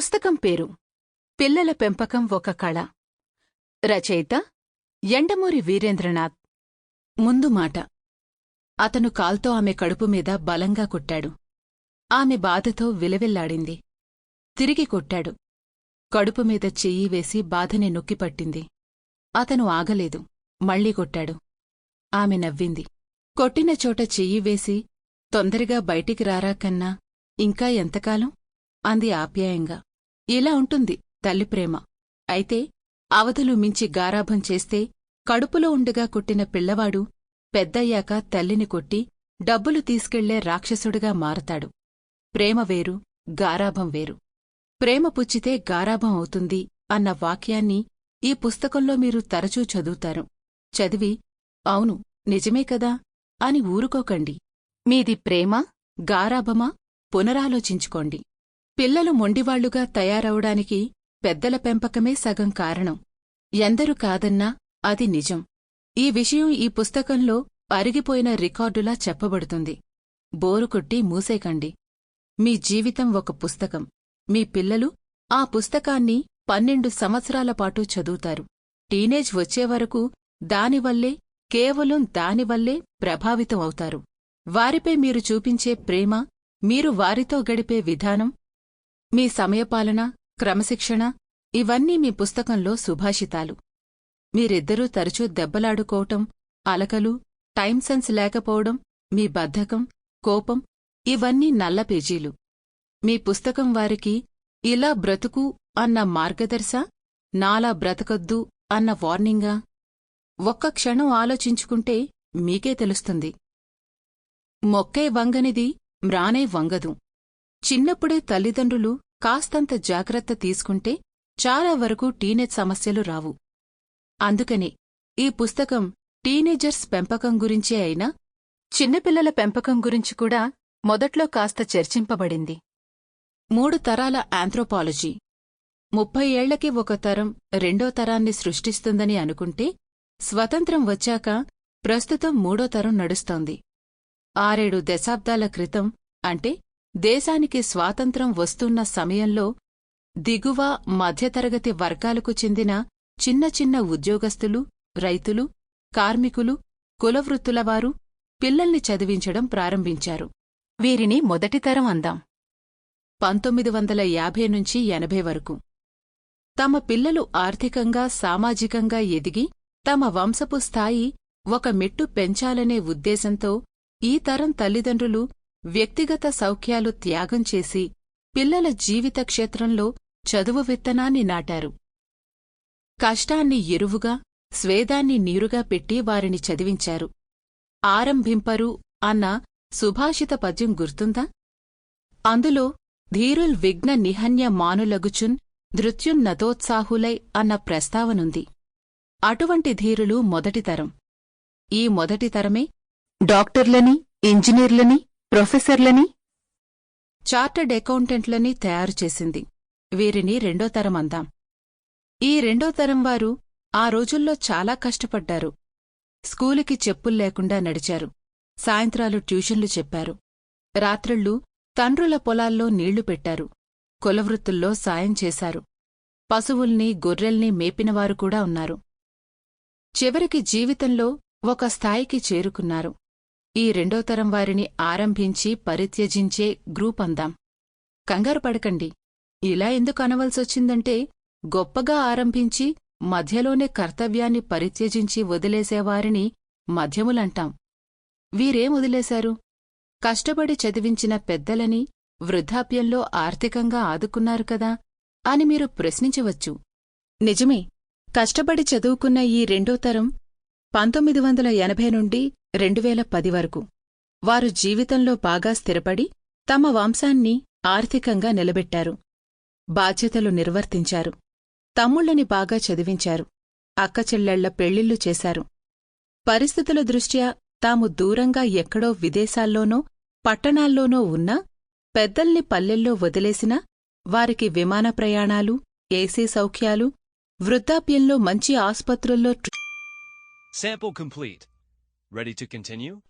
పుస్తకం పేరు. పిల్లల పెంపకం ఒక కళ. రచయిత ఎండమూరి వీరేంద్రనాథ్. ముందు మాట. అతను కాల్తో ఆమె కడుపు మీద బలంగా కొట్టాడు. ఆమె బాధతో విలవిల్లాడింది. తిరిగి కొట్టాడు. కడుపు మీద చెయ్యి వేసి బాధని నొక్కిపట్టింది. అతను ఆగలేదు. మళ్ళీ కొట్టాడు. ఆమె నవ్వింది. కొట్టిన చోట చెయ్యి వేసి తొందరగా బయటికి రారా కన్నా ఇంకా ఎంతకాలం? అంది ఆప్యాయంగా. ఇలా ఉంటుంది తల్లి ప్రేమ. అయితే అవధులు మించి గారాభం చేస్తే కడుపులో ఉండగా కొట్టిన పిల్లవాడు పెద్దయ్యాక తల్లిని కొట్టి డబ్బులు తీసుకెళ్ళే రాక్షసుడిగా మారతాడు. ప్రేమ వేరు గారాభం వేరు. ప్రేమ పుచ్చితే గారాభం అవుతుంది అన్న వాక్యాన్ని ఈ పుస్తకంలో మీరు తరచూ చదువుతారు. చదివి అవును నిజమే కదా అని ఊరుకోకండి. మీది ప్రేమ గారాభమా? పునరాలోచించుకోండి. పిల్లలు మొండివాళ్ళుగా తయారవడానికి పెద్దల పెంపకమే సగం కారణం. ఎందరు కాదన్నా అది నిజం. ఈ విషయం ఈ పుస్తకంలో అరిగిపోయిన రికార్డులా చెప్పబడుతుంది. బోరుకొట్టి మూసేకండి. మీ జీవితం ఒక పుస్తకం. మీ పిల్లలు ఆ పుస్తకాన్ని పన్నెండు సంవత్సరాల పాటు చదువుతారు. టీనేజ్ వచ్చేవరకు దానివల్లే కేవలం దానివల్లే ప్రభావితం అవుతారు. వారిపై మీరు చూపించే ప్రేమ మీరు వారితో గడిపే విధానం మీ సమయపాలన క్రమశిక్షణ ఇవన్నీ మీ పుస్తకంలో సుభాషితాలు. మీరిద్దరూ తరచూ దెబ్బలాడుకోవటం అలకలు టైం సెన్స్ లేకపోవడం మీ బద్ధకం కోపం ఇవన్నీ నల్ల పేజీలు. మీ పుస్తకం వారికి ఇలా బ్రతుకు అన్న మార్గదర్శ నాలా బ్రతకొద్దు అన్న వార్నింగా ఒక్క క్షణం ఆలోచించుకుంటే మీకే తెలుస్తుంది. మొక్కే వంగనిది మ్రానే వంగదు. చిన్నప్పుడే తల్లిదండ్రులు కాస్తంత జాగ్రత్త తీసుకుంటే చాలా వరకు టీనేజ్ సమస్యలు రావు. అందుకనే ఈ పుస్తకం టీనేజర్స్ పెంపకం గురించే అయినా చిన్నపిల్లల పెంపకం గురించి కూడా మొదట్లో కాస్త చర్చింపబడింది. మూడు తరాల ఆంథ్రోపాలజీ. ముప్పై ఏళ్ళకి ఒక తరం రెండో తరాన్ని సృష్టిస్తుందని అనుకుంటే స్వతంత్రం వచ్చాక ప్రస్తుతం మూడో తరం నడుస్తోంది. ఆరేడు దశాబ్దాల క్రితం అంటే దేశానికి స్వాతంత్రం వస్తున్న సమయంలో దిగువ మధ్యతరగతి వర్గాలకు చెందిన చిన్న చిన్న ఉద్యోగస్తులు రైతులు కార్మికులు కులవృత్తులవారు పిల్లల్ని చదివించడం ప్రారంభించారు. వీరిని మొదటితరం అందాం. పంతొమ్మిది వందల యాభై నుంచి ఎనభై వరకు. తమ పిల్లలు ఆర్థికంగా సామాజికంగా ఎదిగి తమ వంశపు స్థాయి ఒక మెట్టు పెంచాలనే ఉద్దేశంతో ఈ తరం తల్లిదండ్రులు వ్యక్తిగత సౌఖ్యాలు త్యాగం చేసి పిల్లల జీవిత క్షేత్రంలో చదువు విత్తనాన్ని నాటారు. కష్టాన్ని ఎరువుగా స్వేదాన్ని నీరుగా పెట్టి వారిని చదివించారు. ఆరంభింపరు అన్న సుభాషిత పద్యం గుర్తుందా? అందులో ధీరుల్ విఘ్న నిహన్య మానులగుచున్ ధృత్యున్నతోత్సాహులై అన్న ప్రస్తావనుంది. అటువంటి ధీరులు మొదటితరం ఈ మొదటితరమే డాక్టర్లని ఇంజనీర్లని ప్రొఫెసర్లని చార్టర్డ్ అకౌంటెంట్లని తయారుచేసింది వీరిని రెండో తరం అందాం. ఈ రెండో తరం వారు ఆ రోజుల్లో చాలా కష్టపడ్డారు. స్కూలుకి చెప్పుల్లేకుండా నడిచారు. సాయంత్రాలు ట్యూషన్లు చెప్పారు. రాత్రిళ్ళు తండ్రుల పొలాల్లో నీళ్ళు పెట్టారు. కులవృత్తుల్లో సాయం చేశారు. పశువుల్ని గొర్రెల్ని మేపినవారు కూడా ఉన్నారు. చివరికి జీవితంలో ఒక స్థాయికి చేరుకున్నారు. ఈ రెండో తరం వారిని ఆరంభించి పరిత్యజించే గ్రూప్ అందాం కంగారు పడకండి. ఇలా ఎందుకు అనవలసొచ్చిందంటే గొప్పగా ఆరంభించి మధ్యలోనే కర్తవ్యాన్ని పరిత్యజించి వదిలేసేవారిని మధ్యములంటాం. వీరేం వదిలేశారు? కష్టపడి చదివించిన పెద్దలని వృద్ధాప్యంలో ఆర్థికంగా ఆదుకున్నారు కదా అని మీరు ప్రశ్నించవచ్చు. నిజమే కష్టపడి చదువుకున్న ఈ రెండో తరం పంతొమ్మిది వందల ఎనభై నుండి రెండువేల పది వరకు. వారు జీవితంలో బాగా స్థిరపడి తమ వంశాన్ని ఆర్థికంగా నిలబెట్టారు. బాధ్యతలు నిర్వర్తించారు. తమ్ముళ్ళని బాగా చదివించారు. అక్కచెల్లెళ్ళ పెళ్ళిళ్ళు చేశారు. పరిస్థితుల దృష్ట్యా తాము దూరంగా ఎక్కడో విదేశాల్లోనో పట్టణాల్లోనో ఉన్నా పెద్దల్ని పల్లెల్లో వదిలేసినా వారికి విమాన ప్రయాణాలు ఏసీ సౌఖ్యాలు వృద్ధాప్యంలో మంచి ఆస్పత్రుల్లో ట్రీ- Ready to continue?